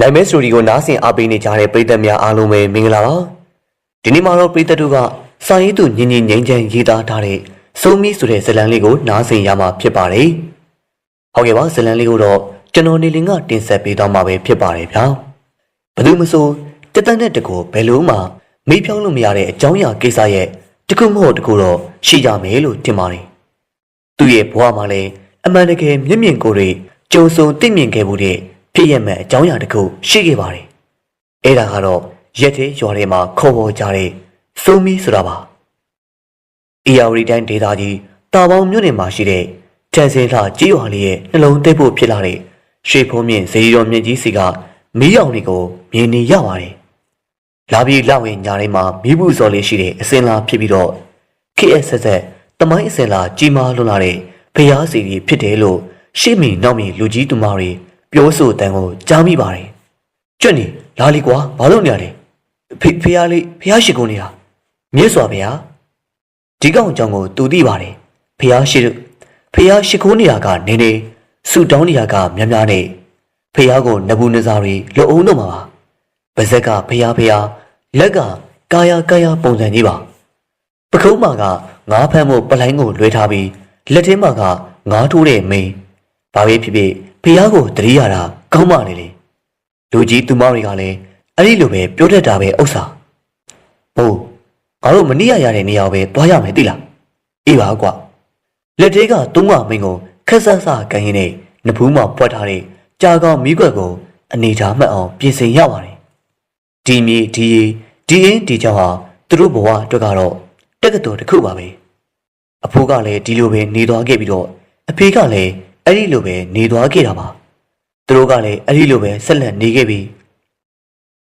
နိုင်မဲစတူဒီယိုနားဆင်အားပေးနေကြတဲ့ပရိသတ်များအားလုံးပဲမင်္ဂလာပါဒီနေ့မှာတော့ပရိသတ်တို့ကစာရေးသူညင်ညင်ငိမ့်ချမ်းရေးသားထားတဲ့စုံမီဆိုတဲ့ဇာတ်လမ်းလေးကိုနားဆင်ရမှာဖြစ်ပါတယ်ဟုတ်ကဲ့ပါဇာတ်လမ်းလေးကိုတော့ကျွန်တော်နေလင်ကတင်ဆက်ပေးသွားမှာပဲဖြစ်ပါတယ်ဗျာဘယ်သူမဆိုတသက်နဲ့တကူဘယ်လို့မှမေးဖြောင်းလို့မရတဲ့အကြောင်းအရာကိစ္စရဲ့တခုမဟုတ်တကူတော့ရှိကြမယ်လို့ထင်ပါတယ်သူ့ရဲ့ဘဝမှာလည်းအမှန်တကယ်မျက်မြင်ကိုယ်တွေကြုံဆုံသိမြင်ခဲ့မှုတဲ့ ဖြစ်ရမဲ့အကြောင်းအရာတစ်ခုရှိခဲ့ပါတယ်။အဲ့ဒါကတော့ရက်သေးရွာထဲမှာခေါ်ပေါ်ကြတဲ့စုံမီဆိုတာပါ။အီယာရီတိုင်းဒေသကြီးတာပေါင်းမြို့နယ်မှာရှိတဲ့တန်စင်လှကြီးရွာလေးရဲ့နှလုံးသိပ်ဖို့ဖြစ်လာတဲ့ရွှေဖုံးမြင့်ဇေယျတော်မြင့်ကြီးစီကမီးရောင်တွေကိုမြင်နေရပါတယ်။လာပြီးလောက်ရင်ညာထဲမှာမီးဘူးစော်လေးရှိတဲ့အစင်လာဖြစ်ပြီးတော့ KS ဆက်ဆက်တမိုင်းအစင်လာကြီးမားလွန်လာတဲ့ဖျားစီကြီးဖြစ်တယ်လို့ရှေ့မီနောက်မီလူကြီးသူမတွေ ပြောဆိုတန်ကိုကြားမိပါတယ်။ကျွတ်နေလာလီကွာဘာလို့နေရလဲ။ဖေဖျားလေးဖျားရှိကုန်နေတာမြစ်စွာဗျာ။ဒီကောင်ကြောင့်ကိုတူသိပါတယ်။ဖျားရှိတို့ဖျားရှိခိုးနေတာကနေနေဆူတောင်းနေတာကများများနဲ့ဖျားကိုနဘူးနစားတွေလုံအောင်တော့မှာပါ။ပါဇက်ကဖျားဖျားလက်ကကာယာကာယာပုံစံကြီးပါ။ပခုံးမာကငါးဖမ်းမှုပလိုင်းကိုလွှဲထားပြီးလက်ထဲမှာကငါးထိုးတဲ့မင်းဘာပဲဖြစ်ဖြစ် ဖះကိုတတိရတာကောင်းပါလေလေလူကြီးသူမတွေကလည်းအဲ့ဒီလိုပဲပြောတတ်တာပဲဥစ္စာဟုတ်ငါတို့မနည်းရရတဲ့နေရာကိုပဲသွားရမယ်သိလားအေးပါကွာလက်ထဲကသုံးမမင်းကိုခက်ဆန်းဆကန်ရင်းနဲ့နဖူးမှာပွက်ထားတဲ့ကြာကောင်မိကွက်ကိုအနေထားမှတ်အောင်ပြင်ဆင်ရပါတယ်ဒီမြေဒီရီဒီအင်းဒီချောင်းဟာသူတို့ဘဝအတွက်ကတော့တက္ကသိုလ်တစ်ခုပါပဲအဖိုးကလည်းဒီလိုပဲနေသွားခဲ့ပြီးတော့အဖေကလည်း အဲ့ဒီလိုပဲနေသွားခဲ့တာပါသူတို့ကလည်းအဲ့ဒီလိုပဲဆက်လက်နေခဲ့ပြီး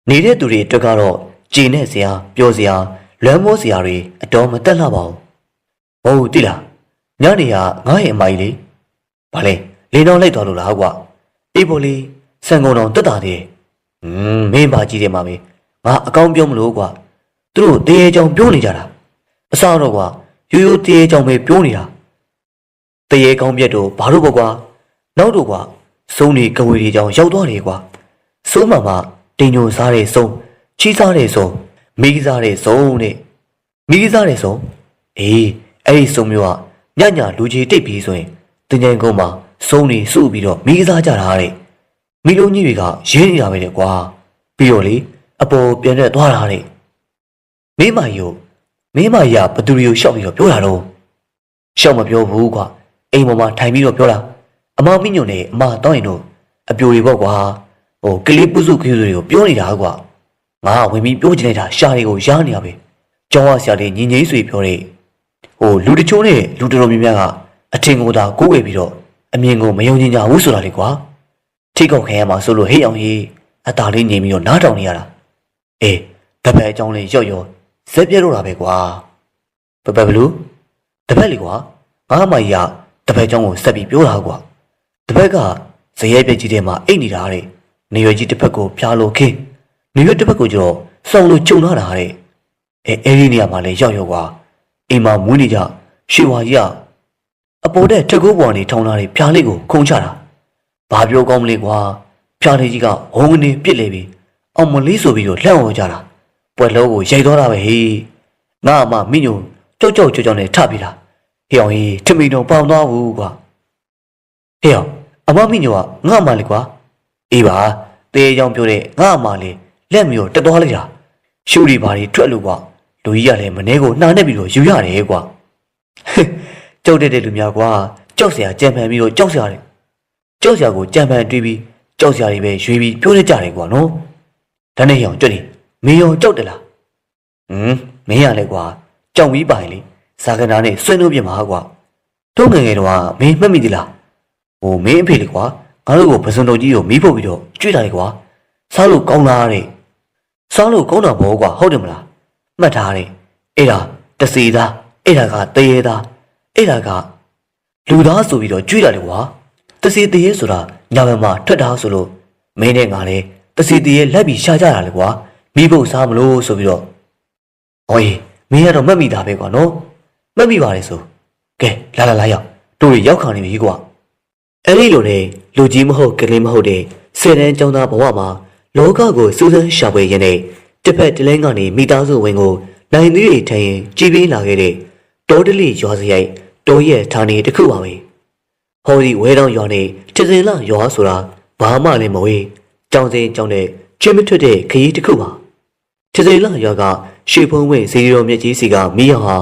နေတဲ့သူတွေအတွက်ကတော့ကြည်နဲ့စရာပျော်စရာလွမ်းမိုးစရာတွေအတော်မတက်လှပါဘူးဟုတ်တိလားညနေကငါ့ရဲ့အမကြီးလေဘာလဲလေတော့လိုက်သွားလို့လားကွာအေးပေါ်လေးစံကုန်တော်တက်တာသေးอืมမင်းပါကြီးတယ်မှာပဲငါအကောင်းပြောမလို့ကွာသူတို့တေးရဲကြောင်ပြောနေကြတာအစားတော့ကွာရိုးရိုးတရေကြောင်ပဲပြောနေတာ တရေကောင်းပြက်တော့ဘာလို့ပေါ့ကွာနောက်တော့ကွာစုံနေကဝေတွေကြောင်ရောက်သွားတယ်ကွာစိုးမှမှတင်ညိုစားတဲ့စုံချီးစားတဲ့စုံမိကစားတဲ့စုံနဲ့မိကစားတဲ့စုံအေးအဲ့ဒီစုံမျိုးကညညလူကြီးတိတ်ပြီးဆိုရင်တင်ញိုင်ကုန်းမှာစုံနေစုပြီးတော့မိကစားကြတာတဲ့မိလုံးကြီးတွေကရင်းနေတာပဲလေကွာပြီးတော့လေအပေါ်ပြန်တဲ့သွားတာတဲ့မိမကြီးကိုမင်းမကြီးကဘသူတွေကိုရှောက်ပြီးတော့ပြောတာတော့ရှောက်မပြောဘူးကွာ အိမ်ပေါ်မှာထိုင်ပြီးတော့ပြောတာအမမင်းညွန့်နဲ့အမတောင်းရင်တော့အပြိုတွေပေါ့ကွာဟိုကလေးပုစုခရီးတွေကိုပြောနေတာကွာငါကဝင်ပြီးပြောချင်နေတာရှာတွေကိုရားနေရပဲကျောင်းဝဆရာတွေညီငိမ့်ဆွေပြောတဲ့ဟိုလူတချို့နဲ့လူတော်တော်များများကအထင်ကိုသာကိုးဝယ်ပြီးတော့အမြင်ကိုမယုံကြည်ကြဘူးဆိုတာလေကွာထိကောက်ခံရမှာဆိုလို့ဟိတ်အောင်ကြီးအตาလေးငြိမ်ပြီးတော့နားထောင်နေရတာအေးတပည့်အကြောင်းလေးရော့ရော့ဇက်ပြဲတော့တာပဲကွာဘယ်ဘယ်ဘလူးတပတ်လေကွာငါမကြီးက တပတ်ချောင်းကိုဆက်ပြီးပြောတာကွာတပတ်ကဇရဲပြက်ကြီးထဲမှာအိတ်နေတာတဲ့နေရွယ်ကြီးတစ်ဖက်ကိုဖျားလို့ခင်းနေရွယ်တစ်ဖက်ကိုကျတော့စောင်းလို့ဂျုံလာတာတဲ့အဲအဲ့ဒီနေရာမှာလဲရောက်ရောက်ကွာအိမ်မှာမွေးနေကြရွှေဝါကြီးကအပေါ်တဲ့ထက်ကိုးပေါ်နေထောင်းလာတဲ့ဖျားလေးကိုခုံချတာဘာပြောကောင်းမလဲကွာဖျားလေးကြီးကဝုန်းကနေပြစ်လေပြီအောင်မလေးဆိုပြီးတော့လှန့်အောင်ကြတာပွဲလုံးကိုရိုက်သွားတာပဲဟေးငါအမမိညုံကြောက်ကြောက်ကြောက်ကြောက်နဲ့ထပြီးလား ဟေးအောင်ကြီးထမီတော့ပေါင်သွားဘူးကွာဟေးအောင်အမမိညုံကငါအမလေးကွာအေးပါတေးကြောင်ပြောတဲ့ငါအမလေးလက်မျိုးတက်သွားလိုက်တာရှူရီပါတွေထွက်လို့ကွာလူကြီးကလည်းမနှဲကိုနှာနဲ့ပြီးတော့ယူရတယ်ကွာကြောက်တဲ့တဲ့လူများကွာကြောက်စရာကြံဖန်ပြီးတော့ကြောက်စရာတွေကြောက်စရာကိုကြံဖန်တွေးပြီးကြောက်စရာတွေပဲရွေးပြီးပြောနေကြတယ်ကွာနော်ဒါနဲ့ဟေးအောင်ကြွနေမင်းရောကြောက်တယ်လားဟမ်မင်းရလဲကွာကြောက်ပြီးပါရင်လေ ဇာကနာနဲ့ဆွဲလို့ပြင်ပါကွာတို့ငယ်ငယ်တော့ကမင်းမှတ်မိသလားဟိုမင်းအဖေလေကွာငါတို့ကိုပစုံတော်ကြီးကိုမီးဖို့ပြီးတော့ကြွေးတာလေကွာစားလို့ကောင်းလားတဲ့စားလို့ကောင်းတာဘောကွာဟုတ်တယ်မလားမှတ်ထားတဲ့အဲ့ဒါတစီသားအဲ့ဒါကတရေသားအဲ့ဒါကလူသားဆိုပြီးတော့ကြွေးတာလေကွာတစီတရေဆိုတာညာဘက်မှာထွက်တာဆိုလို့မင်းနဲ့ငါလေတစီတရေလက်ပြီးရှာကြတာလေကွာမိဖို့စားမလို့ဆိုပြီးတော့ဟောကြီးမင်းကတော့မှတ်မိတာပဲကွာနော် မှတ်မိပါလေဆိုကဲလာလာလာရောက်တို့ရရောက်ခံနေပြီကွာအဲ့ဒီလိုနဲ့လူကြီးမဟုတ်ကလေးမဟုတ်တဲ့ဆယ်တန်းကျောင်းသားဘဝမှာလောကကိုစူးစမ်းရှာဖွေရင်းနဲ့တစ်ဖက်တစ်လဲကနေမိသားစုဝင်ကိုနိုင်သီးတွေထိုင်ရင်ကြည်ပေးလာခဲ့တဲ့တောတလိရွာစရိုက်တောရဲ့ဌာနေတစ်ခုပါပဲဟောဒီဝဲတောင်ရွာနေတစင်လာရွာဆိုတာဘာမှလည်းမဝေးကြောင်စင်ကြောင်တဲ့ချင်းမထွက်တဲ့ခရီးတစ်ခုပါတစင်လာရွာကရွှေဖုံးဝင်းစီရီတော်မြတ်ကြီးစီကမိရဟာ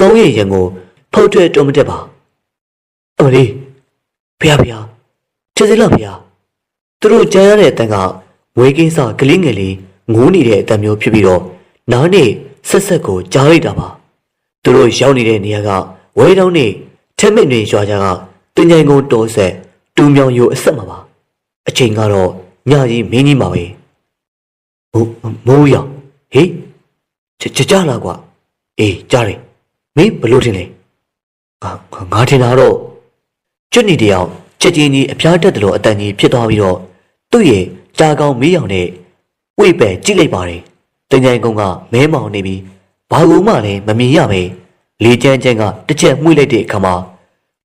ကောင်းရဲ့ရံကိုဖောက်ထွက်တော်မတက်ပါအမလေးဖះဖះတစင်လာဖះသူတို့ကြားရတဲ့အတန်ကဝေးကင်းစကလေးငယ်လေးငိုးနေတဲ့အတန်မျိုးဖြစ်ပြီးတော့နားနဲ့ဆက်ဆက်ကိုကြားလိုက်တာပါသူတို့ရောက်နေတဲ့နေရာကဝဲတောင်းနဲ့ထက်မစ်တွေရွာကြကတင်ကြိုင်ကုန်းတော်ဆက်တူမြောင်ရိုအဆက်မှာပါအချိန်ကတော့ညကြီးမင်းကြီးမှာပဲမိုးမိုးရောင်ဟေးကြကြကြလာကွာအေးကြားတယ် မင်းဘလို့ထင်လဲငါငါထင်တာတော့ကျွတ်နေတယောက်ချက်ချင်းကြီးအဖျားတက်တယ်လို့အတန်ကြီးဖြစ်သွားပြီးတော့သူ့ရဲ့ကြာကောင်းမီးရောင်နဲ့ဝိပဲကြည့်လိုက်ပါတယ်တင်ကြိုင်ကုန်းကမဲမောင်နေပြီးဘာလို့မှလည်းမမြင်ရပဲလေကျန်းကျန်းကတစ်ချက်မှုိလိုက်တဲ့အခါမှာ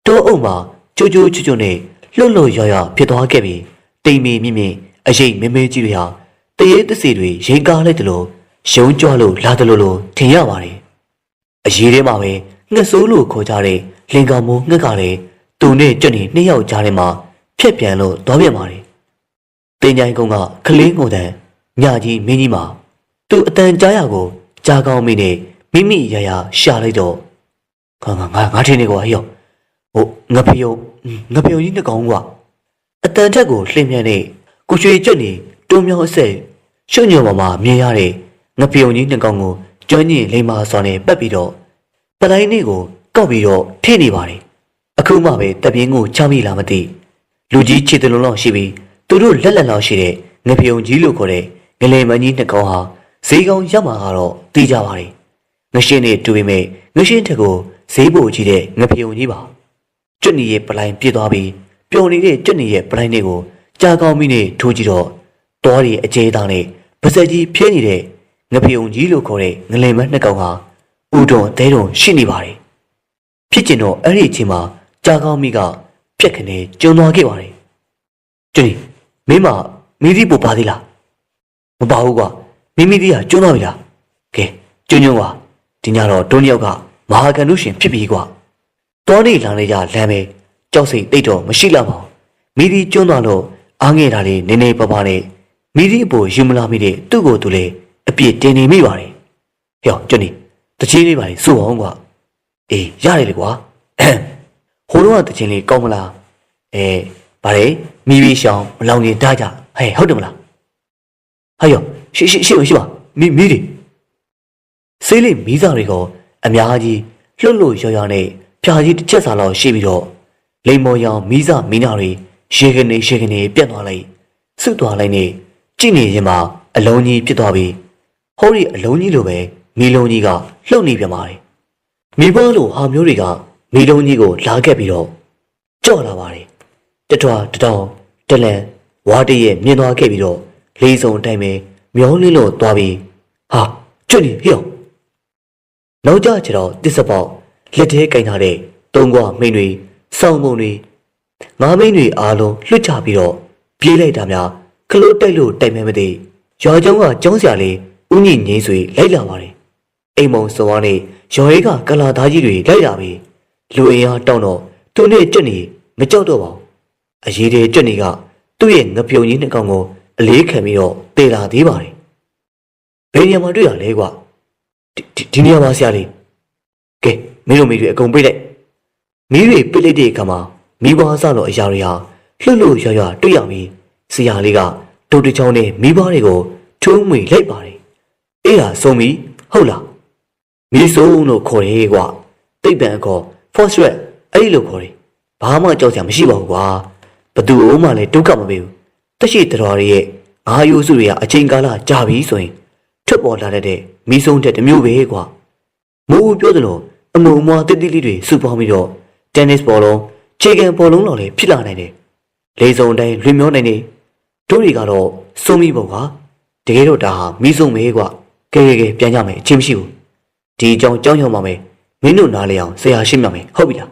တောအုပ်မှာကြိုးကြိုးချွတ်ချွတ်နဲ့လှုပ်လှုပ်ရွရွဖြစ်သွားခဲ့ပြီးတိမ်မီမြင့်မြင့်အရေးမဲမဲကြီးတွေဟာတရေတစီတွေရင်ကားလိုက်တယ်လို့ရုံကြွလို့လာတယ်လို့လို့ထင်ရပါတယ် အရေးထဲမှာပဲငှက်ဆိုးလို့ခေါ်ကြတဲ့လင်ကောင်မိုးငှက်ကလည်းသူနဲ့ကြွနေနှစ်ယောက်ကြားထဲမှာဖြက်ပြန်လို့သွားပြန်ပါတယ်တင်ကြိုင်ကုန်းကကလင်းကိုယ်တန်ညကြီးမင်းကြီးမှာသူအတန်ကြားရကိုကြားကောင်းမိနဲ့မိမိရရရှာလိုက်တော့ငါငါငါငါထင်နေကွာဟေ့ရောဟိုငါဖျုံငါဖျုံကြီးနှစ်ကောင်ကွာအတန်ထက်ကိုလှိမ့်မြန်နေကိုရွှေကြက်နေတွန်းမြောင်းအဆက်ရှုံညော်ပေါ်မှာမြင်ရတဲ့ငါဖျုံကြီးနှစ်ကောင်ကို ကျွမ်းကျင်လိမ္မာစွာနဲ့ပတ်ပြီးတော့ပလိုင်းနေကိုကောက်ပြီးတော့ထိနေပါတယ်အခုမှပဲတပြင်းကိုချမိလာမသိလူကြီးခြေတလုံးလောက်ရှိပြီးသူတို့လက်လက်လောက်ရှိတဲ့ငဖျုံကြီးလို့ခေါ်တဲ့ငလေမကြီးနှစ်ကောင်ဟာဈေးကောင်ရောက်မှာကတော့သိကြပါတယ်ငရှင်းနဲ့တူပေမဲ့ငရှင်းထက်ကိုဈေးပိုကြီးတဲ့ငဖျုံကြီးပါကျွတ်နီရဲ့ပလိုင်းပြစ်သွားပြီးပျော်နေတဲ့ကျွတ်နီရဲ့ပလိုင်းတွေကိုကြာကောင်းမိနဲ့ထိုးကြည့်တော့တောရီအကျဲသားနဲ့ပါစက်ကြီးဖြဲနေတဲ့ ငဖျုံကြီးလို့ခေါ်တဲ့ငလေမနှစ်ကောင်ဟာဥတုံအသေးတုံရှိနေပါတယ်ဖြစ်ကျင်တော့အဲ့ဒီအချိန်မှာကြာကောင်းမိကပြက်ခနဲ့ကျုံသွားခဲ့ပါတယ်ကျွတ်နီမင်းမမိသီးပူပါသေးလားမပါဘူးကွာမိမိသီးကကျွန်းသွားပြီလားကဲကျွန်းကျွန်းကွာဒီညတော့တွန်းတယောက်ကမဟာကန်လူရှင်ဖြစ်ပြီကွာတောနေလာနေကြလမ်းပဲကြောက်စိတ်တိတ်တော့မရှိလောက်ပါဘူးမိသီးကျွန်းသွားလို့အားငယ်တာလေးနည်းနည်းပါးပါးနဲ့မိသီးအပေါ်ယူမလာမိတဲ့သူ့ကိုယ်သူလည်းအ ပြစ်တင်နေမိပါတယ်ဟေ့ကျွန်းနီတချင်းလေးပါလေစိုးအောင်ကွာအေးရတယ်လေကွာဟိုတော့တချင်းလေးကောင်းမလားအဲဗါလေမိဘရှောင်းမလောင်နေတကြဟဲ့ဟုတ်တယ်မလားဟာယောရှိရှိရှိပါရှိပါမိမိတွေဆေးလေးမီးစာတွေကအများကြီးလှုပ်လို့ရော်ရော်နဲ့ဖြာကြီးတစ်ချက်စာလောက်ရှိပြီးတော့လိမ်မော်ရောင်မီးစာမီးနာတွေရေကနေရေကနေပြတ်သွားလိုက်စွတ်သွားလိုက်နဲ့ကြည့်နေရင်မှအလုံးကြီးဖြစ်သွားပြီး ဟောဒီအလုံးကြီးလိုပဲမီလုံးကြီးကလှုပ်နေပြန်ပါတယ်မီးပွားလိုဟာမျိုးတွေကမီလုံးကြီးကိုလာခဲ့ပြီးတော့ကြော့လာပါတယ်တထွာတတောင်တလန်ဝါတရဲ့မြင်သွားခဲ့ပြီးတော့လေးစုံတိုင်းပဲမျောလင်းလို့သွားပြီးဟာကျွတ်နေဟိအောင်နောက်ကြကျတော့တစ္ဆပေါက်လက်သေးကင်ထားတဲ့သုံးကွာမိန်တွေစောင်းပုံတွေငါးမိန်တွေအားလုံးလွတ်ချပြီးတော့ပြေးလိုက်တာများခလို့တိုက်လို့တိုက်မဲမသိရွာကျောင်းကကျောင်းဆရာလေး ဦးညင်ငိမ့်ဆွေလိုက်လာပါတယ်အိမ်မုံစော်ဝါနဲ့ရော်ရဲကကလာသားကြီးတွေလိုက်လာပြီးလူအိမ်အားတောင်းတော့သူနဲ့ကြက်နေမကြောက်တော့ပါဘူးအရေးတွေကြက်နေကသူ့ရဲ့ငပြုံကြီးနှစ်ကောင်ကိုအလေးခံပြီးတော့တေလာသေးပါတယ်ဘယ်နေရာမှာတွေ့ရလဲကွာဒီဒီဒီနေရာမှာဆရာလေးကဲမင်းတို့မိတွေအကုန်ပြိတ်လိုက်မိတွေပြိတ်လိုက်တဲ့အခါမှာမိဘွားစလို့အရာတွေဟာလှုပ်လို့ရွရွတွေ့ရပြီးဆရာလေးကဒုတ်တချောင်းနဲ့မိဘွားတွေကိုထုံးမွေလိုက်ပါတယ် အေးဟာဆုံးပြီဟုတ်လားမိဆုံးလို့ခေါ်တယ်ကွာတိတ်ပံအခေါ် first red အဲ့ဒီလိုခေါ်တယ်ဘာမှကြောက်စရာမရှိပါဘူးကွာဘသူ့အိုးမှလည်းဒုက္ခမပေးဘူးတရှိတော်ရရဲ့ငါးရိုးစုတွေကအချိန်ကာလကြာပြီဆိုရင်ထွက်ပေါ်လာတဲ့မိဆုံးတဲ့တစ်မျိုးပဲကွာမိုးဦးပြောသလိုအမုံမွားတိတိလေးတွေစုပေါင်းပြီးတော့တင်းနစ်ဘောလုံးခြေကန်ဘောလုံးလောက်လည်းဖြစ်လာနိုင်တယ်လေစုံတိုင်းလွင်မျောနိုင်နေတို့တွေကတော့စုံမိပုံကတကယ်တော့ဒါဟာမိဆုံးပဲကွာ ကဲကဲကဲပြန်ကြမယ်အချင်းမရှိဘူးဒီအကြောင်းကြောင်းရောက်ပါမယ်မင်းတို့နားလေအောင်ဆရာရှင်းပြမယ်ဟုတ်ပြီလား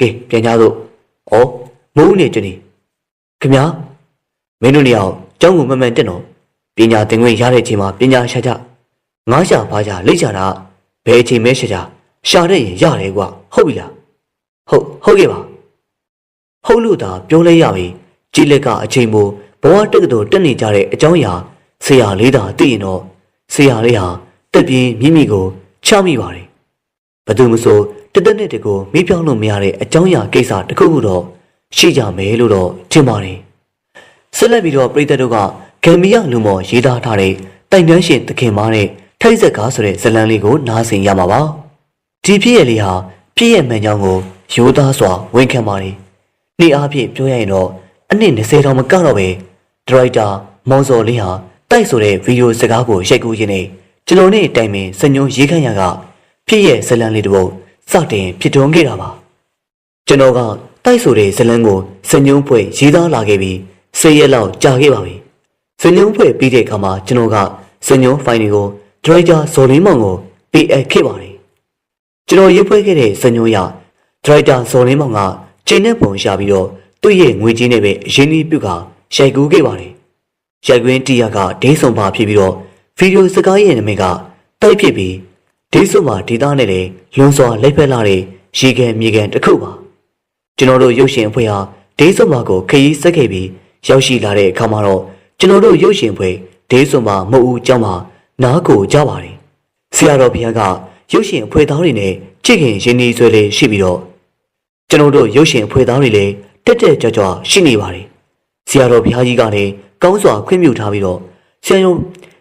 ကဲပြန်ကြစို့ဩမိုးဦးနေကျွနေခင်ဗျာမင်းတို့နေအောင်ကျောင်းကိုမမှန်တက်တော့ပညာသင်ခွင့်ရတဲ့အချိန်မှာပညာရှာကြငါးရှာပါကြလိတ်ချတာဘယ်အချိန်မဲရှာကြရှာတဲ့ရင်ရတယ်ကွာဟုတ်ပြီလားဟုတ်ဟုတ်ကဲ့ပါဟုတ်လို့သာပြောလဲရပြီကြည်လက်ကအချိန်မို့ဘဝတက္ကသိုလ်တက်နေကြတဲ့အကြောင်းအရာဆရာလေးသာသိရင်တော့ ဆရာလေးဟာတက်ပြင်းမိမိကိုချမိပါတယ်ဘယ်သူမဆိုတက်တက်နဲ့တကူမိပြောင်းလို့မရတဲ့အကြောင်းအရာကိစ္စတစ်ခုခုတော့ရှိကြမယ်လို့တော့ထင်ပါတယ်ဆက်လက်ပြီးတော့ပြည်သက်တို့ကဂမ်ဘီယာလူမော်ရေးသားထားတဲ့တိုင်တန်းရှင်သခင်မားနဲ့ထိုက်ဆက်ကားဆိုတဲ့ဇာတ်လမ်းလေးကိုနားဆင်ရမှာပါဒီဖြစ်ရလေးဟာဖြစ်ရမှန်ကြောင်းကိုရိုးသားစွာဝန်ခံပါတယ်နေ့အားဖြင့်ပြောရရင်တော့အနည်း20တောင်မကတော့ပဲဒရိုက်တာမောင်စော်လေးဟာ တိုက်ဆိုတဲ့ဗီဒီယိုစကားကိုရိုက်ကူးရင်းနဲ့ကျွန်တော်နဲ့တိုင်ပင်စညုံရေးခန့်ရကဖြစ်ရဇာတ်လမ်းလေးတစ်ပုဒ်စတင်ဖြစ်ထွန်းခဲ့တာပါကျွန်တော်ကတိုက်ဆိုတဲ့ဇလန်းကိုစညုံဖွဲ့ရေးသားလာခဲ့ပြီးစေရက်လောက်ကြာခဲ့ပါပြီ။စညုံဖွဲ့ပြီးတဲ့အခါမှာကျွန်တော်ကစညုံဖိုင်တွေကိုဒရိုက်တာဇော်လင်းမောင်ကိုပေးအပ်ခဲ့ပါတယ်။ကျွန်တော်ရေးဖွဲ့ခဲ့တဲ့စညုံရဒရိုက်တာဇော်လင်းမောင်ကချိန်နဲ့ပုံရှာပြီးတော့သူ့ရဲ့ငွေကြီးနဲ့ပဲအရင်းနှီးပြုတ်ကရိုက်ကူးခဲ့ပါတယ်။ ရက်ကွင်းတီယာကဒိန်းဆုံပါဖြစ်ပြီးတော့ဗီဒီယိုစကားရဲ့နာမည်ကတိုက်ဖြစ်ပြီးဒိန်းဆုံပါဒေတာနဲ့လည်းလွန်စွာလိုက်ဖက်လာတဲ့ရေကန်မြေကန်တစ်ခုပါကျွန်တော်တို့ရုပ်ရှင်အဖွဲ့ဟာဒိန်းဆုံပါကိုခရီးဆက်ခဲ့ပြီးရောက်ရှိလာတဲ့အခါမှာတော့ကျွန်တော်တို့ရုပ်ရှင်အဖွဲ့ဒေးစွန်မှာမဟုတ်ဦးကျောင်းမှာနားကိုကြပါတယ်ဆရာတော်ဘုရားကရုပ်ရှင်အဖွဲ့သားတွေနဲ့ချစ်ခင်ရင်းနှီးဆွဲလေးရှိပြီးတော့ကျွန်တော်တို့ရုပ်ရှင်အဖွဲ့သားတွေလည်းတက်တက်ကြွကြွရှိနေပါတယ်ဆရာတော်ဘုရားကြီးကလည်း ကောင်းစွာခွင့်ပြုထားပြီးတော့ဆရာတော်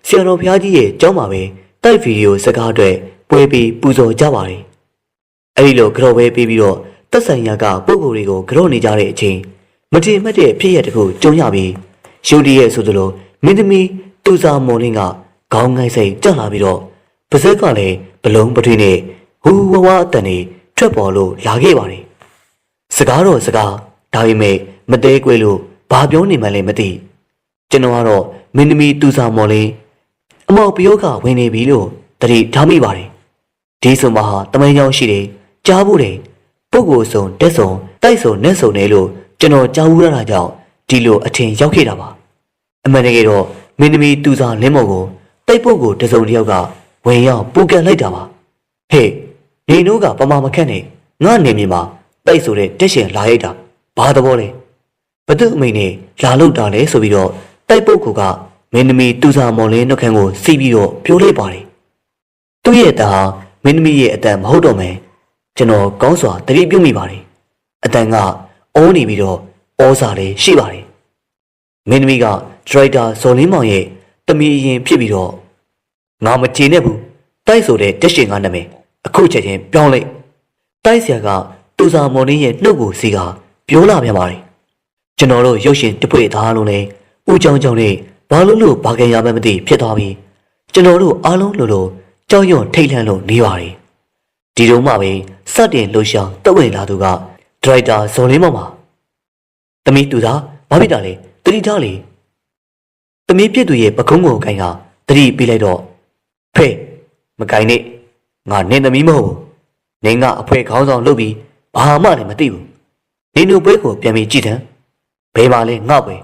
ဆရာတော်ဘုရားကြီးရဲ့ကြောင်းမှာပဲတိုက်ဗီဒီယိုစကားအတွက်ပွဲပြီးပူဇော်ကြပါတယ်။အဲဒီလိုကြော်ပဲပြီးပြီးတော့တက်ဆိုင်ရာကပုံကိုယ်တွေကိုကြော်နေကြတဲ့အချိန်မတင်မှတ်တဲ့ဖြစ်ရပ်တစ်ခုကြုံရပြီးရုတ်တရက်ဆိုသလိုမင်းသမီးသူစာမော်လင်းကခေါင်းငိုက်စိတ်ကြလာပြီးတော့ပါဇက်ကလည်းဘလုံးပထွေးနဲ့ဟူဝဝအတန်နေထွက်ပေါ်လို့လာခဲ့ပါတယ်။စကားတော့စကားဒါပေမဲ့မသေးကွယ်လို့ဘာပြောနေမှလည်းမသိဘူး ကျွန်တော်ကတော့မင်းသမီးတူစာမော်လင်းအမောက်ပယောကဝင်နေပြီလို့တတိထားမိပါတယ်ဒီဆိုမဟာတမန်ကြောင်ရှိတယ်ကြားဖို့တယ်ပုပ်ကိုယ်ဆုံတက်ဆုံတိုက်ဆုံနဲ့ဆုံတယ်လို့ကျွန်တော်ကြားဘူးရတာကြောင့်ဒီလိုအထင်ရောက်ခဲ့တာပါအမှန်တကယ်တော့မင်းသမီးတူစာလင်းမော်ကိုတိုက်ပုတ်ကိုတစုံတစ်ယောက်ကဝင်ရောက်ပူကန်လိုက်တာပါဟေးနေတို့ကပမာမခန့်နဲ့ငါနေမြေမှာတိုက်ဆိုတဲ့တက်ရှင်လာရိုက်တာဘာသဘောလဲဘသူအမိန်နဲ့လာလို့တာလဲဆိုပြီးတော့ တိုက်ပုတ်ကမင်းသမီးတူစာမော်လင်းနှုတ်ခမ်းကိုစီးပြီးတော့ပြောလိုက်ပါတယ်သူ့ရဲ့အတန်ဟာမင်းသမီးရဲ့အတန်မဟုတ်တော့မယ်ကျွန်တော်ကောင်းစွာတတိပြုမိပါတယ်အတန်ကအိုးနေပြီးတော့ဩစာလေးရှိပါတယ်မင်းသမီးကဒရိုက်တာဇော်လင်းမောင်ရဲ့တမီအရင်ဖြစ်ပြီးတော့ငါမချေနဲ့ဘူးတိုက်ဆိုတဲ့တက်ရှင်ကနာမည်အခုချက်ချင်းပြောင်းလိုက်တိုက်ဆရာကတူစာမော်လင်းရဲ့နှုတ်ကိုစီကပြောလာပြန်ပါတယ်ကျွန်တော်တို့ရုပ်ရှင်တပွေသားလုံးလဲ ဦးချောင်းချောင်းနဲ့ဘာလို့လို့ဘာကြရမှန်းမသိဖြစ်သွားပြီကျွန်တော်တို့အားလုံးလိုလိုကြောက်ရွံ့ထိတ်လန့်လို့နေပါတယ်။ဒီတုန်းမှပဲစတင်လှူရှာတက်ဝင်လာသူကဒရိုက်တာဇော်လင်းမောင်ပါ။တမီးသူသားဘာဖြစ်တာလဲတတိထားလေ။တမီးပြစ်သူရဲ့ပကုံးကိုကိုင်ကတတိပေးလိုက်တော့ဖဲမကိုင်နဲ့ငါနင်းသမီးမဟုတ်ဘူး။နင်းကအဖွဲခေါင်းဆောင်လုပ်ပြီးဘာမှလည်းမသိဘူး။နင်းတို့ပွဲကိုပြန်ပြီးကြည့်တယ်။ဘယ်မှာလဲငါ့ပွဲ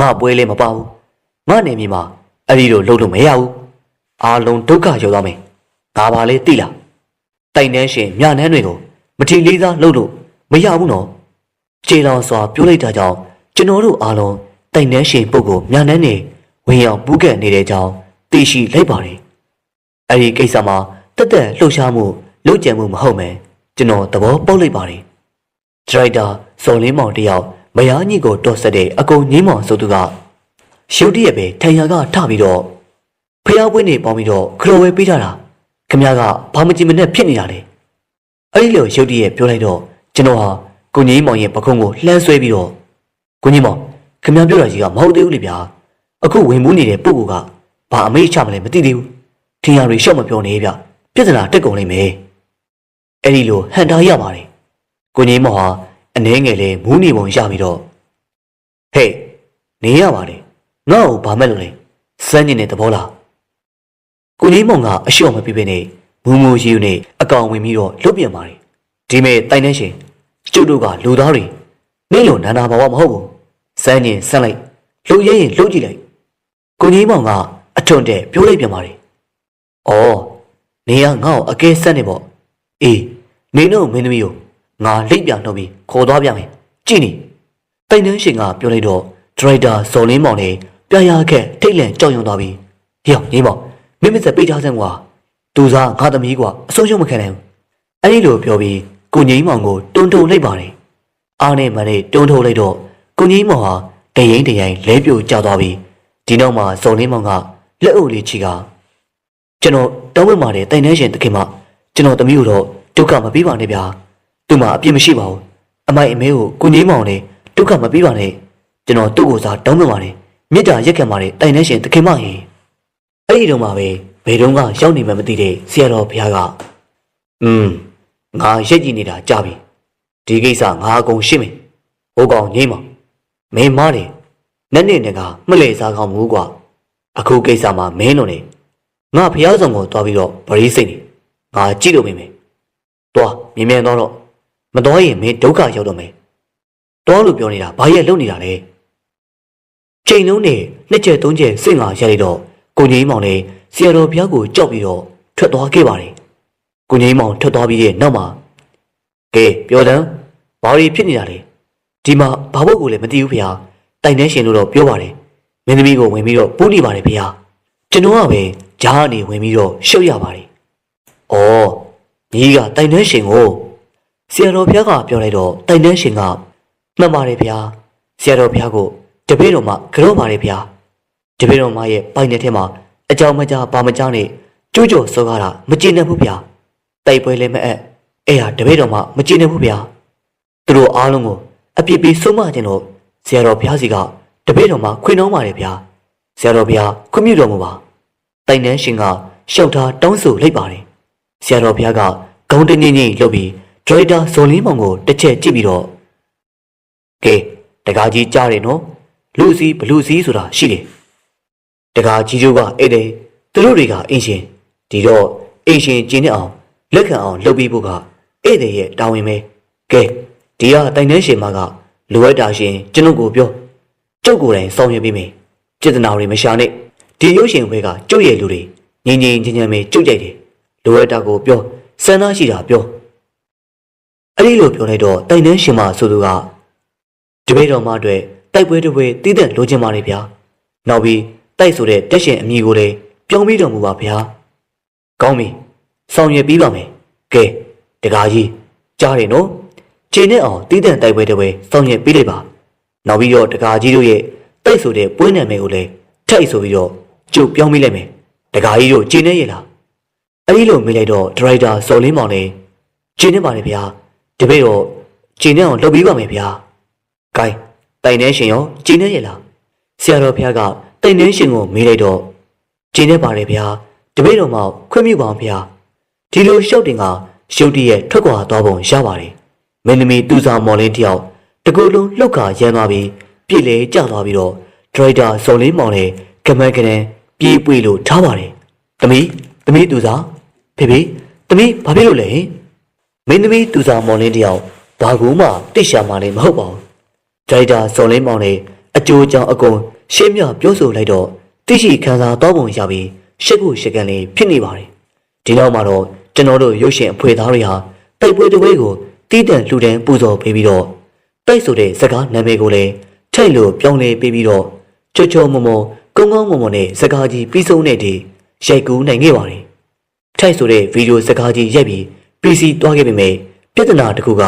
ငါပွဲလည်းမပါဘူး။ငါနေမြေမှာအဲ့ဒီလိုလုပ်လို့မရဘူး။အားလုံးဒုက္ခရောက်သွားမယ်။ဒါပါလေသိလား။တိုင်နှန်းရှင်မြနှန်းတွေကိုမထီလေးစားလုပ်လို့မရဘူးနော်။ခြေလောင်စွာပြောလိုက်တာကြောင့်ကျွန်တော်တို့အားလုံးတိုင်နှန်းရှင်ပုဂ္ဂိုလ်မြနှန်းနေဝင်ရောက်ပူးကတ်နေတဲ့ကြောင်းသိရှိလိုက်ပါတယ်။အဲဒီကိစ္စမှာတက်တက်လှုပ်ရှားမှုလုပ်ကြံမှုမဟုတ်မယ်။ကျွန်တော်သဘောပေါက်လိုက်ပါတယ်။ဒရိုက်တာစော်လင်းမောင်တယောက် မယားကြီးကိုတော်ဆက်တဲ့အကုန်ငင်းမောင်ဆိုသူကရှုပ်တရက်ပဲထိုင်ရာကထပြီးတော့ဖျားပွင့်နေပေါင်းပြီးတော့ခရိုဝဲပေးထားတာခမရကဘာမကြည့်မနဲ့ဖြစ်နေတာလေအဲ့ဒီလိုရုတ်တရက်ပြောလိုက်တော့ကျွန်တော်ဟာကိုကြီးမောင်ရဲ့ပခုံးကိုလှမ်းဆွဲပြီးတော့ကိုကြီးမောင်ခမရပြောတာကြီးကမဟုတ်သေးဘူးလေဗျာအခုဝင်မှုနေတဲ့ပုဂ္ဂိုလ်ကဘာအမေးချမလဲမသိသေးဘူးထင်ရတွေရှော့မပြောနေဗျပြဿနာတက်ကုန်လိမ့်မယ်အဲ့ဒီလိုဟန်တာရပါတယ်ကိုကြီးမောင်ဟာ အနှဲငယ်လေးမူးနေပုံရပြီးတော့ဟေးနေရပါတယ်ငါ့ကိုဘာမဲ့လို့လဲစမ်းကျင်တဲ့သဘောလားကိုကြီးမောင်ကအလျှော့မပြပြနဲ့မူမူရီယူနဲ့အကောင်ဝင်ပြီးတော့လွတ်ပြန်ပါတယ်ဒီမဲ့တိုင်နှင်းရှင်ကျုပ်တို့ကလူသားတွေနေ့လိုနာနာဘာဝမဟုတ်ဘူးစမ်းရင်စမ်းလိုက်လှုပ်ရဲရင်လှုပ်ကြည့်လိုက်ကိုကြီးမောင်ကအထွန်တဲ့ပြောလိုက်ပြန်ပါတယ်။အော်နေကငါ့ကိုအကဲဆက်နေပေါ့။အေးနေတို့မင်းသမီးကို ငါလိပ်ပြန်နှုတ်ပြီးခေါ်သွားပြန်မယ်။ကြည့်နေ။တိုင်တန်းရှင်ကပြောလိုက်တော့ဒရိုက်တာဇော်လင်းမောင်နဲ့ပြရခက်ထိတ်လန့်ကြောက်ရွံ့သွားပြီးဟေ့ညီမောင်မင်းမစက်ပိတ်ထားစမ်းကွာ။သူစားငါသမီးကွာအဆုံးရှုံးမခံနိုင်ဘူး။အဲ့ဒီလိုပြောပြီးကိုငိမ့်မောင်ကိုတွန်းထုံလိုက်ပါတယ်။အားနဲ့မနဲ့တွန်းထုံလိုက်တော့ကိုငိမ့်မောင်ဟာတရင်တရင်လဲပြိုကျသွားပြီးဒီနောက်မှာဇော်လင်းမောင်ကလက်အုပ်လေးချီကကျွန်တော်တောင်းပန်ပါတယ်တိုင်နှဲရှင်တခင်မကျွန်တော်သမီးကိုတော့ဒုက္ခမပေးပါနဲ့ဗျာ သူ့မှာအပြစ်မရှိပါဘူးအမိုက်အမဲကိုကိုငိမ့်မောင်နဲ့ဒုက္ခမပေးပါနဲ့ကျွန်တော်သူ့ကိုစားတောင်းပန်ပါတယ်မေတ္တာရက်ခံပါတယ်တိုင်နှဲရှင်တခင်မရေအဲ့ဒီတော့မှပဲဘယ်တော့မှရောက်နေမှမသိတဲ့ဆရာတော်ဘုရားကอืมငါရက်ကြည့်နေတာကြာပြီဒီကိစ္စငါအကုန်ရှင်းမယ်ဟိုကောင်ငိမ့်မမင်းမားတယ်နဲ့နဲ့နဲ့ကမလဲစားကောင်းမှုကွာအခုကိစ္စမှာမင်းတို့နေငါဖျားဆောင်ကိုတွားပြီးတော့ဗရီးစိတ်နေငါကြည့်လို့မိမယ်တွားမြင်မြန်တော့တော့ မတော်ရင်မင်းဒုက္ခရောက်တော့မယ်တွားလို့ပြောနေတာဘာရဲ့လုံနေတာလဲချိန်လုံးနဲ့နှစ်ချက်သုံးချက်စိတ်ငါရိုက်လိုက်တော့ကိုကြီးမောင်လည်းဆရာတော်ဘုရားကိုကြောက်ပြီးတော့ထွက်သွားခဲ့ပါတယ်ကိုငိမ့်မောင်ထွက်သွားပြီးတဲ့နောက်မှာကဲပြောတယ်ဘာတွေဖြစ်နေတာလဲဒီမှာဘာဘုတ်ကိုလည်းမသိဘူးဖေဟာတိုင်နှဲရှင်လို့တော့ပြောပါတယ်မင်းသမီးကိုဝင်ပြီးတော့ပူးနေပါတယ်ဖေဟာကျွန်တော်ကပဲဂျားကနေဝင်ပြီးတော့ရှုပ်ရပါတယ်ဩညီကတိုင်နှဲရှင်ကို ဆရာတော်ဘုရားကပြောလိုက်တော့တိုင်နှဲရှင်ကမှန်ပါတယ်ဖေဟာဆရာတော်ဘုရားကိုတပည့်တော်မှကြော့ပါတယ်ဖေဟာတပည့်တော်မရဲ့ပိုင်တဲ့ထဲမှာအကြောင်းမကြားပါမကြားနဲ့ကျိုးကျော်စောကားတာမကျေနပ်ဘူးဗျာတိုက်ပွဲလည်းမအပ်အဲ့ဟာတပည့်တော်မှမကြည့်နိုင်ဘူးဗျာသူတို့အားလုံးကိုအပြစ်ပေးဆုံးမခြင်းတော့ဆရာတော်ဘုရားစီကတပည့်တော်မှခွင့်နှောင်းပါတယ်ဗျာဆရာတော်ဘုရားခွင့်ပြုတော်မူပါတိုင်တန်းရှင်ကရှောက်ထားတောင်းဆိုလိုက်ပါတယ်ဆရာတော်ဘုရားကခေါင်းတင်းကြီးကြီးလှုပ်ပြီး ဒရိုက်တာဇော်လင်းမောင်ကိုတစ်ချက်ကြည့်ပြီးတော့ကဲတကားကြီးကြားတယ်နော်လူစီဘလူစီဆိုတာရှိတယ်တကားကြီးတို့ကအဲ့တဲ့သူတို့တွေကအင်းရှင်ဒီတော့အင်းရှင်ကျင်းနေအောင်လက်ခံအောင်လုပ်ပြီးဖို့ကဧည့်သည်ရဲ့တာဝန်ပဲကဲဒီကတိုင်နှဲရှင်မကလိုအပ်တာရှင်ကျွန်ုပ်ကိုပြောကျုပ်ကိုယ်တိုင်ဆောင်ရွက်ပေးမယ်စေတနာတွေမရှာနဲ့ဒီရုပ်ရှင်ဘွဲကကျုပ်ရဲ့လူတွေငြိမ်ငြိမ်ချမ်းချမ်းပဲကျုပ်ကြိုက်တယ်လိုအပ်တာကိုပြောစံသားရှိတာပြော အဲ့ဒီလိုပြောလိုက်တော့တိုင်နှဲရှင်မဆိုသူကတပည့်တော်မအတွက်တိုက်ပွဲတစ်ပွဲတည်တဲ့လိုချင်ပါလေဗျာနောက်ပြီးတိုက်ဆိုတဲ့တက်ရှင်အမည်ကိုလည်းပြောင်းပြီးတော်မူပါဗျာကောင်းပြီဆောင်ရွက်ပြီးပါမယ်။ကဲတကားကြီးကြားတယ်နော်။ခြေနဲ့အောင်တီးတဲ့တိုက်ပွဲတွေပဲဆောင်ရွက်ပြီးလိုက်ပါ။နောက်ပြီးတော့တကားကြီးတို့ရဲ့တိုက်ဆိုတဲ့ပွဲနာမည်ကိုလည်းထိုက်ဆိုပြီးတော့ကြုတ်ပြောင်းမိလိုက်မယ်။တကားကြီးတို့ခြေနဲ့ရလား။အဲဒီလိုမိလိုက်တော့ဒရိုက်တာစော်လင်းမောင်လည်းခြေနဲ့ပါလေဗျာ။ တပည့်တော့ခြေနဲ့အောင်လုပ်ပြီးပါမယ်ဗျာ။ဂိုင်းတိုင်နေရှင်ရောခြေနဲ့ရလား။ဆရာတော်ဘုရားကတိုင်နေရှင်ကိုမေးလိုက်တော့ခြေနဲ့ပါတယ်ဗျာ။တပည့်တော်မှခွင့်ပြုပါအောင်ဗျာ။ဒီလိုရှောက်တင်ကရှုပ်တည့်ရဲ့ထွက်ခွာသွားပုံရပါတယ်။မင်းသမီးတူစာမော်လင်းတယောက်တကူလုံးလှုပ်ခါရမ်းသွားပြီးပြည့်လေကျသွားပြီးတော့ဒရိုက်တာဇော်လင်းမောင်နဲ့ကမန်ကနန်ပြေးပွေလို့ထားပါတယ်။သမီးသမီးတူစာဖေဖေသမီးဘာဖြစ်လို့လဲ။ မင်းသမီးတူစာမော်လင်းတယောက်ဘာကူမှတိတ်ရှာမှလည်းမဟုတ်ပါဘူး။ဒရိုက်တာဇော်လင်းမောင်နဲ့အကျိုးအကြောင်းအကုန်ရှင်းပြပြောဆိုလိုက်တော့သိရှိခံစားတော့ပုံရပြီးရှက်ဖို့ရှက်ကန်လေးဖြစ်နေပါတယ်။ဒီနောက်မှာတော့ကျွန်တော်တို့ရုပ်ရှင်အဖွေသားတွေဟာတိုက်ပွဲတစ်ပွဲကိုတီးတန့်လှူဒန်းပူဇော်ပေးပြီးတော့တိုက်ဆိုတဲ့စကားနာမည်ကိုလည်းထိုက်လို့ပြောင်းလဲပေးပြီးတော့ချောချောမမကုန်းကောင်းမွန်မွန်နဲ့စကားကြီးပြီးဆုံးတဲ့ဒီရိုက်ကူးနိုင်ခဲ့ပါတယ်။ထိုက်ဆိုတဲ့ဗီဒီယိုစကားကြီးရိုက်ပြီး PC တွားခဲ့ပေမဲ့ပြဿနာတစ်ခုက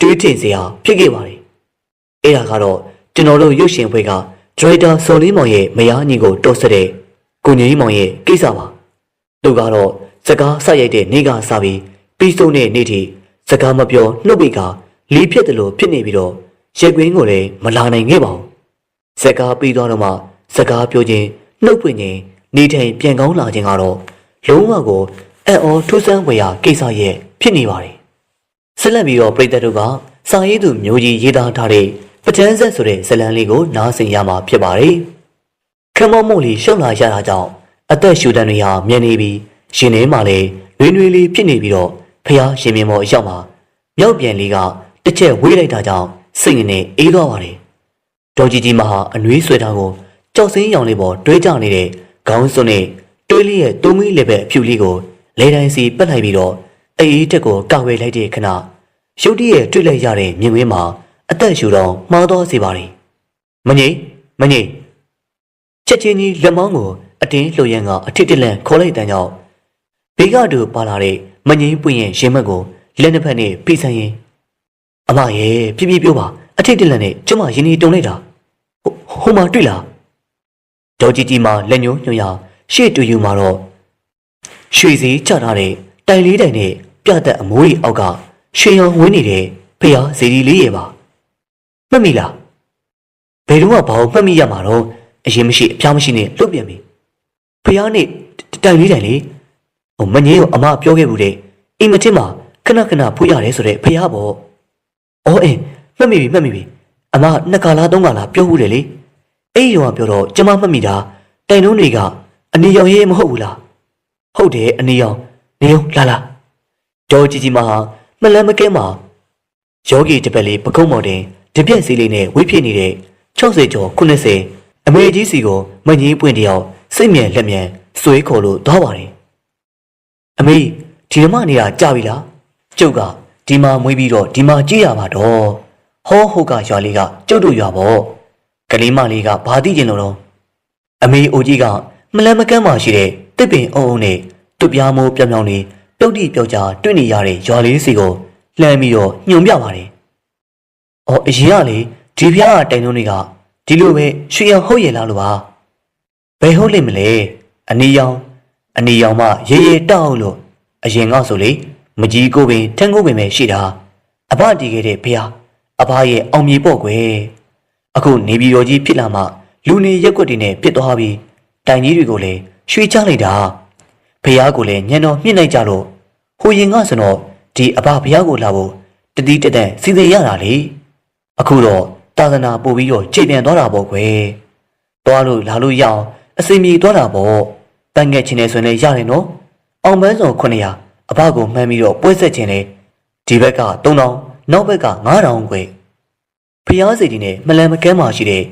တွေးထင်စရာဖြစ်ခဲ့ပါတယ်။အဲ့ဒါကတော့ကျွန်တော်တို့ရုပ်ရှင်ဘွဲကဒရိုက်တာစော်လင်းမောင်ရဲ့မယားညီကိုတော်ဆက်တဲ့ကိုငင်းမောင်ရဲ့ကိစ္စပါ။သူကတော့စကားဆက်ရိုက်တဲ့နေ့ကစပြီးပြီးဆုံးတဲ့နေ့ထိစကားမပြောနှုတ်ပိတ်ကလီးဖြစ်တယ်လို့ဖြစ်နေပြီးတော့ရက်ကွင်းကိုလည်းမလာနိုင်ခဲ့ပါဘူး။စကားပြီးသွားတော့မှစကားပြောခြင်းနှုတ်ပွင့်ခြင်းနေထိုင်ပြန်ကောင်းလာခြင်းကတော့လုံးဝကိုအံ့ဩထူးဆန်းဖွယ်ရာကိစ္စရဲ့ ဖြစ်နေပါတယ်။ဆက်လက်ပြီးတော့ပြည်သက်တို့ကစာရေးသူမျိုးကြီးရေးသားထားတဲ့ပဋ္ဌာန်းဆက်ဆိုတဲ့ဇာတ်လမ်းလေးကိုနားဆင်ရမှာဖြစ်ပါတယ်။ခမမော့လေးရှုံလာရတာကြောင့်အသက်ရှူတန်းတွေဟာမြင်နေပြီးရှင်ထဲမှာလည်းနွေးနွေးလေးဖြစ်နေပြီးတော့ဖះရှင်မြင်မော်အရောက်မှာမြောက်ပြန်လေးကတစ်ချက်ဝေးလိုက်တာကြောင့်စိတ်ငြိမ်နေအေးသွားပါတယ်။ဒေါ်ကြီးကြီးမဟာအနှွေးဆွဲတာကိုကြကြောက်စင်းရောင်လေးပေါ်တွဲကြနေတဲ့ခေါင်းစွန်းနဲ့တွဲလေးရဲ့တုံးမီးလေးပဲအဖြူလေးကိုလေတိုင်းစီပက်လိုက်ပြီးတော့ အေးအေးတက်ကိုကောက်ဝဲလိုက်တဲ့ခဏရုတ်တရက်တွေ့လိုက်ရတဲ့မြင်ကွင်းမှာအသက်ရှူတော့မှားတော့စေပါလေမငိမ့်မငိမ့်ချက်ချင်းကြီးလက်မောင်းကိုအတင်းလှုပ်ရန်ကအထစ်တလန့်ခေါ်လိုက်တဲ့ကြောင့်ဘေးကတူပါလာတဲ့မငိမ့်ပွင့်ရဲ့ရင်မက်ကိုလက်နှစ်ဖက်နဲ့ဖိဆိုင်ရင်အမရဲ့ပြပြပြောပါအထစ်တလန့်နဲ့ကျမရင်ကြီးတုံလိုက်တာဟိုဟိုမှာတွေ့လားဒေါ်ကြီးကြီးမှာလက်ညှိုးညွှန်ရရှေ့တူယူမှာတော့ရွှေစည်းချထားတဲ့တိုင်လေးတိုင်နဲ့ ပြတ်တဲ့အမိုးကြီးအောက်ကရွှေရောင်ဝင်းနေတဲ့ဖျားစီဒီလေးရဲ့ပါမှတ်မိလားဘယ်တော့မှဘာလို့မှတ်မိရမှာတော့အရင်မရှိအဖျားမရှိနဲ့လွတ်ပြန်ပြီဖျားနဲ့တိုင်လေးတိုင်လေဟိုမငင်းရောအမပြောခဲ့ဘူးတဲ့အိမ်မထင်းမှာခဏခဏဖွေးရတယ်ဆိုတဲ့ဖျားပေါ့အော်အင်းမှတ်မိပြီမှတ်မိပြီအမနှစ်ခါလားသုံးခါလားပြောဘူးတယ်လေအဲ့ဒီတော့ပြောတော့ကျမမှတ်မိတာတိုင်လုံးတွေကအနီရောင်ရေးမဟုတ်ဘူးလားဟုတ်တယ်အနီရောင်နေအောင်လာလာ ဒေါ်ကြီးကြီးမဟာမလန်းမကဲမှာယောဂီတပက်လေးပကုံးမော်တင်တပြက်စီလေးနဲ့ဝိဖြစ်နေတဲ့60ကျော်90အမေကြီးစီကိုမငင်းပွင့်တယောက်စိတ်မြန်လက်မြန်စွေးခေါ်လို့သွားပါတယ်အမေဒီဓမ္မနေတာကြာပြီလားကျုပ်ကဒီမှာမွေးပြီးတော့ဒီမှာကြည့်ရပါတော့ဟောဟုတ်ကရွာလေးကကျုပ်တို့ရွာပေါ့ကလေးမလေးကဘာသိကျင်လို့တော့အမေအိုကြီးကမလန်းမကမ်းမှရှိတဲ့တစ်ပင်အုံအုံနဲ့တွပြားမိုးပြောင်ပြောင်လေး ပြုတ်တိပြောက်ကြတွေ့နေရတဲ့ရွာလေးစီကိုလှမ်းပြီးတော့ညွန်ပြပါတယ်။အော်အရင်ကလေဒီဖျားကတိုင်လုံးတွေကဒီလိုပဲရွှေရောင်ဟုတ်ရဲ့လားလို့ပါ။ဘယ်ဟုတ်လိမ့်မလဲ။အနီရောင်အနီရောင်မှရေရေတောက်လို့အရင်ကဆိုလေမကြီးကိုပင်ထန်းကိုပင်ပဲရှိတာ။အဘတည်ခဲ့တဲ့ဖျားအဘရဲ့အောင်မြေပေါ့ကွယ်။အခုနေပြည်တော်ကြီးဖြစ်လာမှလူနေရက်ွက်တွေနဲ့ပြစ်သွားပြီးတိုင်ကြီးတွေကိုလည်းရွှေချလိုက်တာ။ဖះကိုလည်းညံတော်မြင့်လိုက်ကြလို့ ဟိုရင်ကဆိုတော့ဒီအဘဖះကိုလာဖို့တတိတတန်စီစဉ်ရတာလေအခုတော့သာသနာပို့ပြီးတော့ချိန်ပြန်သွားတာပေါ့ကွယ်သွားလို့လာလို့ရအောင်အစီမြေသွားတာပေါ့တန်ငက်ချင်းနေဆိုရင်လည်းရတယ်နော်အောင်ပန်းစုံ900အဘကိုမှန်းပြီးတော့ပွဲဆက်ခြင်းလေဒီဘက်က3000နောက်ဘက်က9000ကွယ်ဖះစီတီနဲ့မလန်မကမ်းမှရှိတဲ့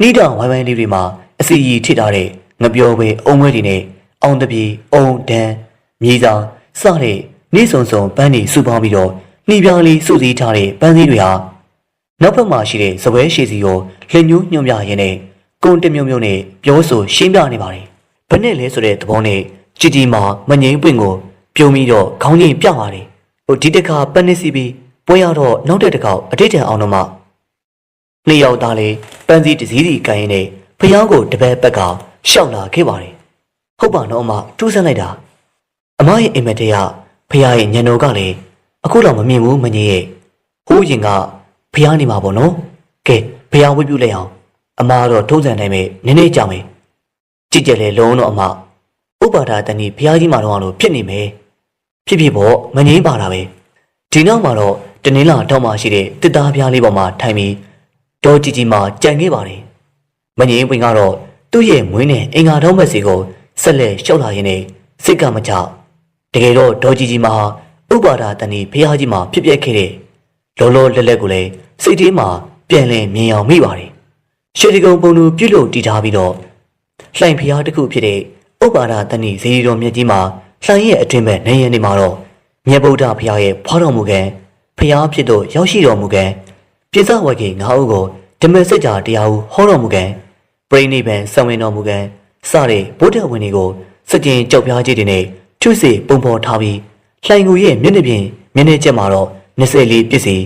နှိတောင်ဝိုင်းဝိုင်းလေးတွေမှာအစီရီထိထားတဲ့ငပြောပဲအုံမွဲတွေနဲ့အောင်တပြေအုံဒန်မြေစာစတဲ့ နေစုံစုံပန်းတွေစုပေါင်းပြီးတော့နှီးပြောင်းလေးစုစည်းထားတဲ့ပန်းစည်းတွေဟာနောက်ဘက်မှာရှိတဲ့စပွဲရှိစီကိုလက်ညှိုးညွှန်ပြရင်းနဲ့ကုန်းတမျိုးမျိုးနဲ့ပြောဆိုရှင်းပြနေပါတယ်။ဘယ်နဲ့လဲဆိုတဲ့သဘောနဲ့ကြည်တီမှာမငိမ့်ပွင့်ကိုပြုံးပြီးတော့ခေါင်းကြီးပြပါတယ်။ဟိုဒီတခါပန်းနေစီပြီးပွဲရတော့နောက်တဲ့တစ်ခေါက်အတိတ်တန်အောင်တော့မှနှစ်ယောက်သားလေးပန်းစည်းတစည်းစီကိုင်းနေဖျောင်းကိုတပည့်ဘက်ကရှောက်လာခဲ့ပါတယ်။ဟုတ်ပါတော့အမထူးဆန်းလိုက်တာအမရဲ့အိမ်မက်တရ ဖះရဲ့ညံတော်ကလည်းအခုတော့မမြင်ဘူးမငြိရဲ့ဟိုးရင်ကဖះနေမှာပေါ့နော်ကဲဖះဝိပြုလိုက်အောင်အမကတော့ထုံးစံတိုင်းပဲနည်းနည်းကြောင်ပဲကြည့်ကြလေလုံးတော့အမဥပါဒါတန်ကြီးဖះကြီးမှာတော့လို့ဖြစ်နေမယ်ဖြစ်ဖြစ်ပေါ့မငြိပါတာပဲဒီနောက်မှာတော့တနင်္လာတောက်မှရှိတဲ့တစ်သားပြားလေးပေါ်မှာထိုင်ပြီးဒေါ်ကြီးကြီးမှာကြံခဲ့ပါတယ်မငြိပင်ကတော့သူ့ရဲ့မွေးနဲ့အင်္ဂါတော်မက်စီကိုဆက်လက်လျှောက်လာရင်းနဲ့စိတ်ကမချ တကယ်တော့ဒေါ်ကြီးကြီးမှာဥပါဒါတန်ဒီဖះကြီးမှာဖြစ်ပျက်ခဲ့တဲ့လောလောလက်လက်ကိုလည်းစိတ်ထဲမှာပြန်လည်မြင်အောင်မိပါတယ်ရှေဒီကုံပုံသူပြုတ်လို့တည်ထားပြီးတော့လှိုင်ဖះတစ်ခုဖြစ်တဲ့ဥပါဒါတန်ဒီဇေဒီတော်မြတ်ကြီးမှာလှိုင်ရဲ့အတွင်မဲ့နေရနေမှာတော့မြတ်ဗုဒ္ဓဖះရဲ့ဖွားတော်မူကံဖះဖြစ်တော့ရောက်ရှိတော်မူကံပြစ္ဆဝကေငါးဦးကိုဓမ္မစကြာတရားဟုဟောတော်မူကံပရိနိဗ္ဗာန်ဆံဝင်တော်မူကံစတဲ့ဗုဒ္ဓဝင်တွေကိုစကြင်ကြောက်ပြားကြီးတွေနဲ့ ချွတ်စီပုံပေါ်ထားပြီးလှိုင်ကိုရဲ့မျက်နှာပြင်မျက်နှာကျက်မှာတော့24ပြည့်စီ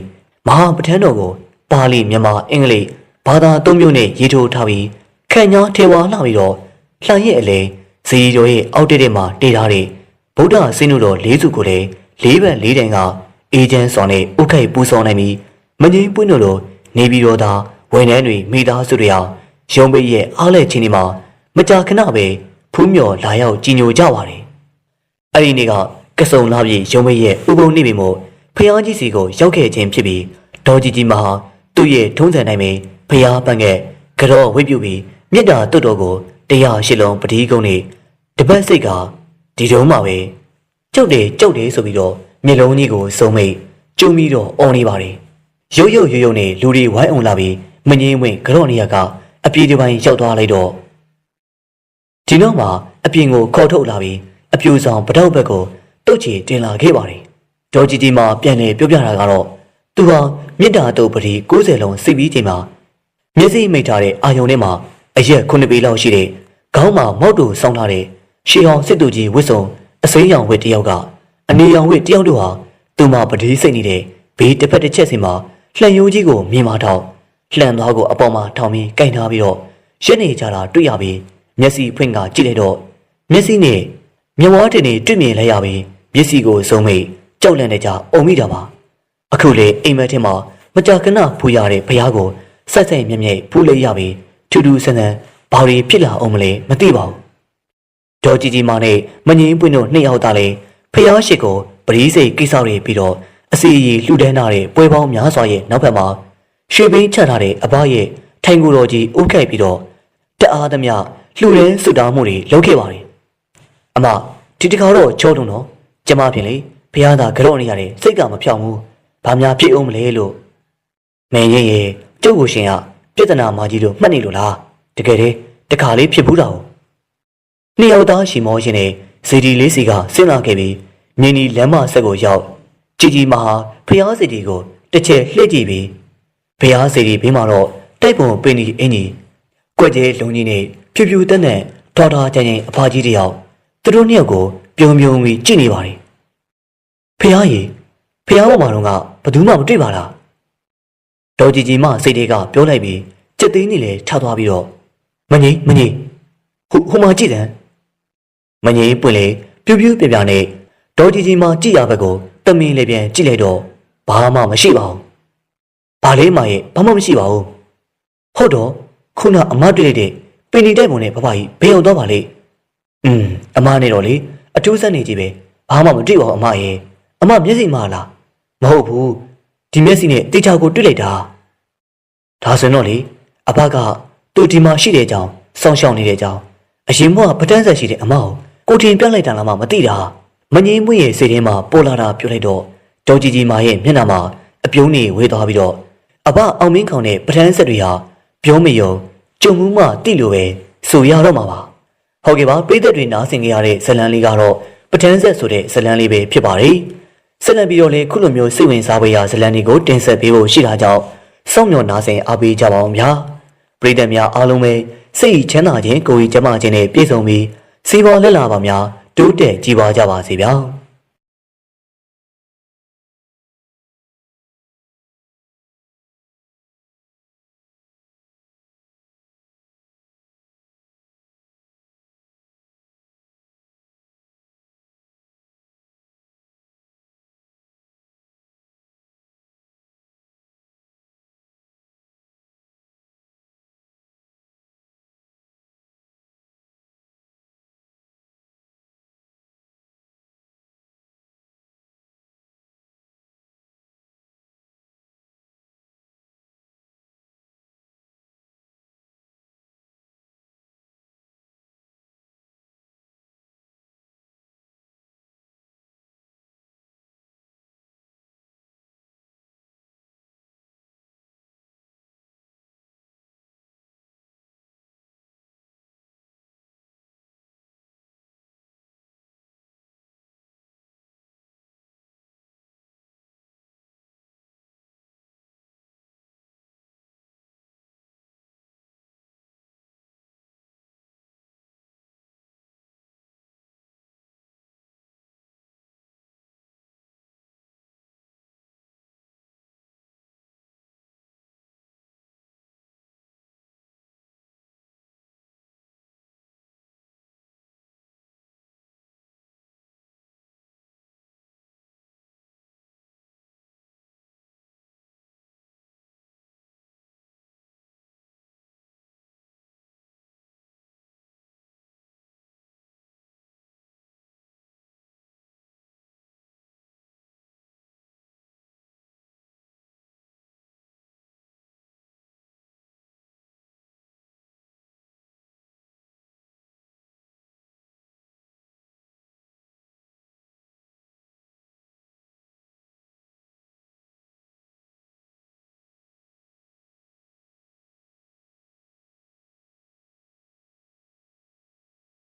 မဟာပဋ္ဌာန်းတော်ကိုပါဠိမြန်မာအင်္ဂလိပ်ဘာသာသုံးမျိုးနဲ့ရေးထိုးထားပြီးခန့်ညာထေဝါလှပြီးတော့လှိုင်ရဲ့အလဲဇီရိုရဲ့အောက်တက်တဲ့မှာတည်ထားတဲ့ဗုဒ္ဓဆင်းတို့တော်လေးစုကိုလည်းလေးပံလေးတိုင်ကအေဂျင့်ဆောင်နဲ့ဥခိုက်ပူဆောင်နိုင်ပြီးမငိမ့်ပွင့်တို့လိုနေပြီးတော့သာဝန်ထမ်းတွေမိသားစုတွေဟာရုံးပိတ်ရဲ့အားလက်ချင်းဒီမှာမကြာခဏပဲဖူးမြော်လာရောက်ကြည်ညိုကြပါတယ်။ အဲ့ဒီနေ့ကကစုံလာပြီးရုံးပိတ်ရဲ့ဥပုံနေပြီမို့ဖျားကြီးစီကိုရောက်ခဲ့ခြင်းဖြစ်ပြီးဒေါ်ကြီးကြီးမဟာသူ့ရဲ့ထုံးစံတိုင်းပဲဖျားပန်းကကြောဝိပြုပြီးမြစ်တာတွတ်တော်ကိုတရားရှိလုံးပတိကုန်းနေတပတ်စိတ်ကဒီတုံးမှာပဲကျုပ်တယ်ကျုပ်တယ်ဆိုပြီးတော့မျက်လုံးကြီးကိုစုံမိတ်ကျုံပြီးတော့អော်နေပါတယ်ရုပ်ရုပ်ရုပ်ရုပ်နဲ့လူတွေဝိုင်းအောင်လာပြီးမငင်းဝင်ကြော့နေရကအပြေးဒီပိုင်းရောက်သွားလိုက်တော့ဒီနောက်မှာအပြင်ကိုခေါ်ထုတ်လာပြီး အပြူဆောင်ပတောက်ဘက်ကိုတုတ်ချီတင်လာခဲ့ပါတယ်ဒေါ်ကြီးကြီးမှပြန်လေပြောပြတာကတော့သူဟာမြစ်တာတုတ်ပတိ90လုံးစိတ်ပြီးချိန်မှာမျက်စိမိတ်ထားတဲ့အာယုံထဲမှာအရက်ခုနှစ်ပေလောက်ရှိတဲ့ခေါင်းမှာမောက်တူဆောင်းထားတဲ့ရှေးအောင်စစ်သူကြီးဝစ်စုံအစိမ်းရောင်ဝစ်တယောက်ကအနေရောင်ဝစ်တယောက်တို့ဟာသူ့မှာပတိစိတ်နေတဲ့ဘေးတစ်ဖက်တစ်ချက်စီမှာလှန်ယိုးကြီးကိုမြင်မာထောက်လှန်သွားကိုအပေါ်မှာထောင်ပြီးကင်ထားပြီးတော့ရက်နေကြတာတွေ့ရပြီးမျက်စိဖွင့်ကကြည့်လိုက်တော့မျက်စိနဲ့ မျက်ဝါးတင်နေတွေ့မြင်လိုက်ရပြီးမျက်စိကိုစုံမိတ်ကြောက်လန့်နေကြအုံမိတာပါအခုလေအိမ်မက်ထဲမှာမကြာခဏဖူရတဲ့ဘုရားကိုဆက်ဆက်မြဲမြဲဖူးလိုက်ရပြီးထူးထူးဆန်းဆန်းဘာတွေဖြစ်လာအောင်မလဲမသိပါဘူးဒေါ်ကြီးကြီးမနဲ့မငင်းပွင့်တို့နှစ်ယောက်သားလေဖျားရှိကိုပရိစိတ်ကိစ္စတွေပြီးတော့အစီအီလှူဒန်းထားတဲ့ပွဲပေါင်းများစွာရဲ့နောက်ဘက်မှာရွှေဘင်းချထားတဲ့အဘရဲ့ထိုင်ကိုယ်တော်ကြီးဥခဲ့ပြီးတော့တအားသမျှလှူဒန်းဆုတောင်းမှုတွေလုပ်ခဲ့ပါတယ် အမဒီတခါတော့ချောတုံတော့ကျမဖြင့်လေဖျားသာကြော့နေရတယ်စိတ်ကမဖြောင်ဘူးဘာများဖြစ်အောင်မလဲလို့မင်းရင်ရဲ့ကျုပ်ကိုရှင်ကပြဿနာမကြီးလို့မှတ်နေလို့လားတကယ်တည်းတခါလေးဖြစ်ဘူးတာကိုနှစ်ယောက်သားရှိမောရှင်နဲ့ဇီဒီလေးစီကဆင်းလာခဲ့ပြီးမြင်းဒီလမ်းမဆက်ကိုရောက်ကြည်ကြီးမဟာဖျားစီဒီကိုတစ်ချက်လှည့်ကြည့်ပြီးဖျားစီဒီဘေးမှာတော့တိုက်ပုံပင်ဒီအင်ကြီးကွက်ကျဲလုံကြီးနဲ့ဖြူဖြူတက်တဲ့ဒေါက်တာကျန်ကျန်အဖာကြီးတယောက် သူတို့နှစ်ယောက်ကိုပြုံပြုံပြီးကြည့်နေပါတယ်ဖျားရီဖျားပေါ်မှာတော့ကဘယ်သူမှမတွေ့ပါလားဒေါ်ကြည်ကြီးမစိတ်တွေကပြောလိုက်ပြီးစက်သိန်းကြီးလည်းထသွားပြီးတော့မငိမ့်မငိမ့်ဟိုဟိုမှာကြည့်တယ်မငြိမ်ပွင့်လေပြူးပြူးပြပြနဲ့ဒေါ်ကြီးကြီးမှကြည့်ရဘက်ကိုတမင်လေးပြန်ကြည့်လိုက်တော့ဘာမှမရှိပါဘူး။ဘာလေးမှရဲ့ဘာမှမရှိပါဘူး။ဟုတ်တော့ခုနအမတွေ့လိုက်တဲ့ပင်ဒီတိုက်ပုံနဲ့ဘဘကြီးဘယ်ရောက်တော့ပါလဲ။ อืมအမနဲ့တော့လေအထူးဆက်နေကြည့်ပဲဘာမှမတွေ့ပါဘူးအမရဲ့အမမျက်စိမှားလားမဟုတ်ဘူးဒီမျက်စိနဲ့တေချာကိုတွေ့လိုက်တာဒါဆိုရင်တော့လေအဘကသူဒီမှာရှိတဲ့အကြောင်းစောင့်ရှောက်နေတဲ့အကြောင်းအရင်ကပတန်းဆက်ရှိတဲ့အမကိုကိုတင်ပြလိုက်တာလားမှမသိတာမငြိမ်မွေ့ရဲ့စိတ်ထဲမှာပေါ်လာတာပြောလိုက်တော့ဒေါ်ကြီးကြီးမာရဲ့မျက်နှာမှာအပြုံးတွေဝေးသွားပြီးတော့အဘအောင်မင်းခေါင်တဲ့ပတန်းဆက်တွေဟာပြောမယုံကြုံမှုမှတိလို့ပဲဆိုရတော့မှာပါ ဟုတ်ကဲ့ပါပြည်သက်တွေနားဆင်ကြရတဲ့ဇလန်လေးကတော့ပတန်းဆက်ဆိုတဲ့ဇလန်လေးပဲဖြစ်ပါတယ်ဆက်လက်ပြီးတော့လေခုလိုမျိုးစိတ်ဝင်စားဖွယ်ရာဇလန်တွေကိုတင်ဆက်ပေးဖို့ရှိတာကြောင့်စောင့်မျှော်နားဆင်အားပေးကြပါအောင်ဗျာပရိသတ်များအားလုံးပဲစိတ်ချမ်းသာခြင်းကိုယ်ကြီးကျန်းမာခြင်းနဲ့ပြည့်စုံပြီးစီးပွားလက်လာပါများတိုးတက်ကြည်ပါကြပါစေဗျာ